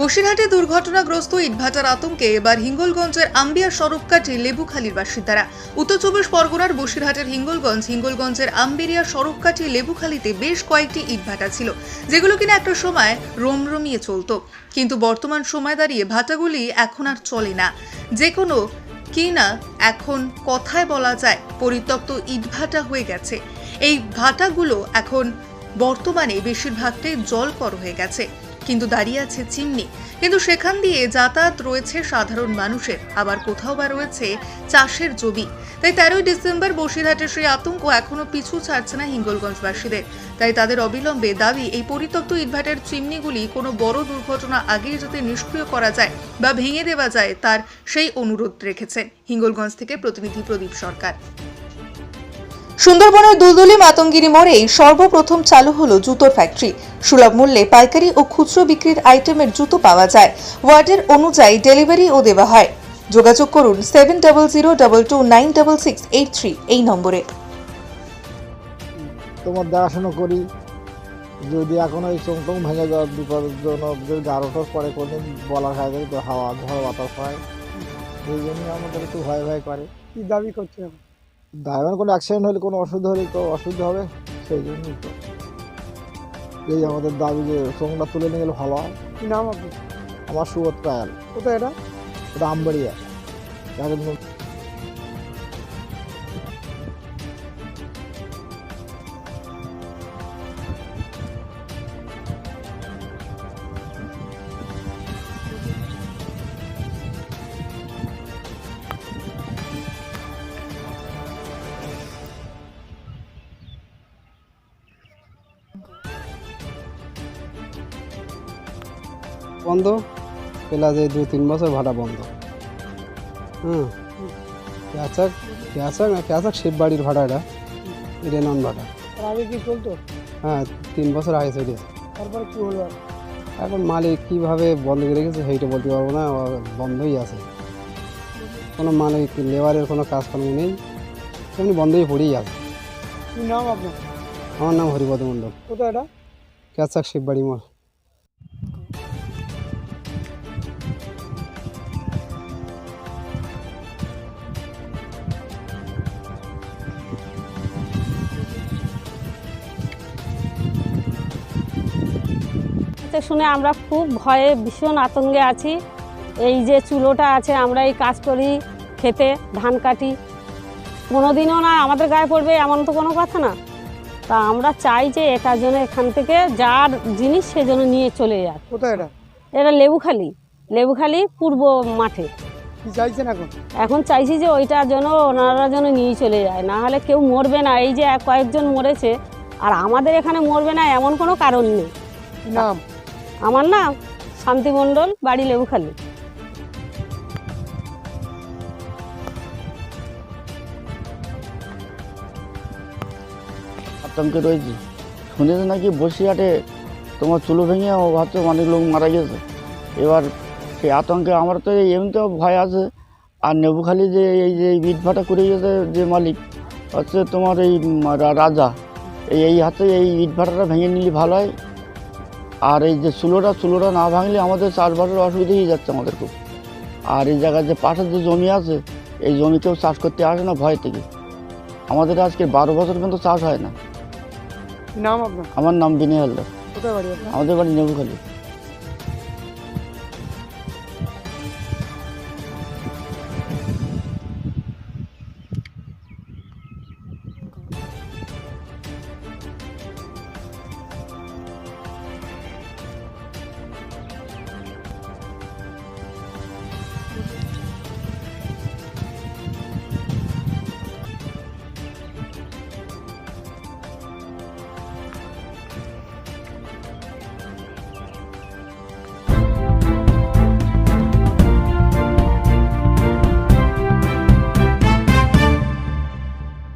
বসিরহাটে দুর্ঘটনাগ্রস্ত ইটভাটার আতঙ্কে এবার হিঙ্গলগঞ্জের আম্বিয়া সড়ককাঠি লেবুখালির বাসিন্দারা। উত্তর চব্বিশ পরগনার বসিরহাটের হিঙ্গলগঞ্জ, হিঙ্গলগঞ্জের আম্বেরিয়া সড়ককাঠি লেবুখালিতে বেশ কয়েকটি ইটভাটা ছিল, যেগুলো কিনা একটা সময় রমরমিয়ে চলতো। কিন্তু বর্তমান সময় দাঁড়িয়ে ভাটাগুলি এখন আর চলে না। যে কোনো কি না এখন কথায় বলা যায় পরিত্যক্ত ইটভাটা হয়ে গেছে। এই ভাটাগুলো এখন বর্তমানে বেশিরভাগটাই জলকর হয়ে গেছে। কিন্তু দাঁড়িয়ে আছে চিমনি। কিন্তু সেখান দিয়ে যাতায়াত রয়েছে সাধারণ মানুষের। আবার কোথাও বা রয়েছে চাষের জমি। তাই তেরোই ডিসেম্বর বসিরহাটের সেই আতঙ্ক এখনও পিছু ছাড়ছে না হিঙ্গলগঞ্জবাসীদের। তাই তাদের অবিলম্বে দাবি, এই পরিত্যক্ত ইটভাটার চিমনিগুলি কোনো বড় দুর্ঘটনা আগেই যাতে নিষ্ক্রিয় করা যায় বা ভেঙে দেওয়া যায়, তার সেই অনুরোধ রেখেছেন হিঙ্গলগঞ্জ থেকে প্রতিনিধি প্রদীপ সরকার। সুন্দরবনের দুলদুলি মাতঙ্গিরি মোড়ে সর্বপ্রথম চালু হলো জুতোর ফ্যাক্টরি। সুলভ মূল্যে পাইকারি ও খুচরো বিক্রির আইটেমের জুতো পাওয়া যায়। ওয়ার্ডের অনুযায়ী ডেলিভারিও দেওয়া হয়। যোগাযোগ করুন seven double zero double two nine double six eight three এই নম্বরে। তোমার দেখাশোনা করি। যদি এখন ওই চমটম ভেঙে যাওয়ার বিপজ্জনক যদি গারোটার পরে কোনদিন বলা খায় যায় তো হাওয়া ঝড় বাতাস হয়। সেই জন্য আমাদের একটু ভয় ভয় করে। কি দাবি করছে? ড্রাইভার কোনো অ্যাক্সিডেন্ট হলে, কোনো অসুবিধা হলে তো অসুবিধা হবে, সেই জন্যই তো। এই আমাদের দাবি যে সঙ্গটা তুলে নিয়ে গেলে ভালো। হয় কি নাম আমার সুবোধ পায়াল কোথায় এটা? এটা আমবাড়িয়া। বন্ধ প্লাস এই দু তিন বছর ভাড়া বন্ধ। হুম। ক্যাচাক ক্যাচাক না ক্যাচাক শিববাড়ির ভাড়া এটা। এটা নন ভাড়া। আগে কি চলতো? হ্যাঁ তিন বছর আগে চলে তারপরে কি হলো? এখন মালিক কীভাবে বন্ধ করে রেখেছে সেইটা বলতে পারব না বন্ধই আছে। কোনো মালিক লেবারের কোনো কাজকর্ম নেই এমনি বন্ধই পড়েই আছে। কি নাম আপনার? আমার নাম হরিপদ মণ্ডল। কোথায় এটা? ক্যাচাক শিববাড়ি মোড়। তো শুনে আমরা খুব ভয়ে ভীষণ আতঙ্কে আছি। এই যে চুলোটা আছে আমরা এই কাজ করি খেতে ধান কাটি। কোনোদিনও না আমাদের গায়ে পড়বে এমন তো কোনো কথা না। তা আমরা চাই যে এটার জন্য এখান থেকে যার জিনিস সে যেন নিয়ে চলে যাক কোথায় এটা? এটা লেবুখালি লেবুখালি পূর্ব মাঠে। চাইছেন এখন? এখন চাইছি যে ওইটার জন্য ওনারা যেন নিয়ে চলে যায়। না হলে কেউ মরবে না। এই যে কয়েকজন মরেছে আর আমাদের এখানে মরবে না এমন কোনো কারণ নেই। নাম? আমার নাম শান্তি মণ্ডল, বাড়ি লেবুখালি। আতঙ্কে রয়েছি। শুনেছি নাকি বসিরহাটে তোমার চুলো ভেঙে ভাবছে অনেক লোক মারা গেছে। এবার সেই আতঙ্কে আমার তো এমনিতেও ভয় আছে। আর নেবুখালি যে এই যে ইট ভাটা করে গেছে যে মালিক, হচ্ছে তোমার এই রাজা। এই এই হাতে এই ইট ভাটাটা ভেঙে নিলে ভালো হয়। আর এই যে চুলোটা চুলোটা না ভাঙলে আমাদের চাষবাসের অসুবিধা হয়ে যাচ্ছে আমাদের খুব। আর এই জায়গায় যে পাশের যে জমি আছে এই জমিতেও চাষ করতে আসে না ভয় থেকে। আমাদের আজকে বারো বছর পর্যন্ত চাষ হয় না। নাম আপনার? আমার নাম বিনয় হালদার। আমাদের বাড়ি নেবুখালী।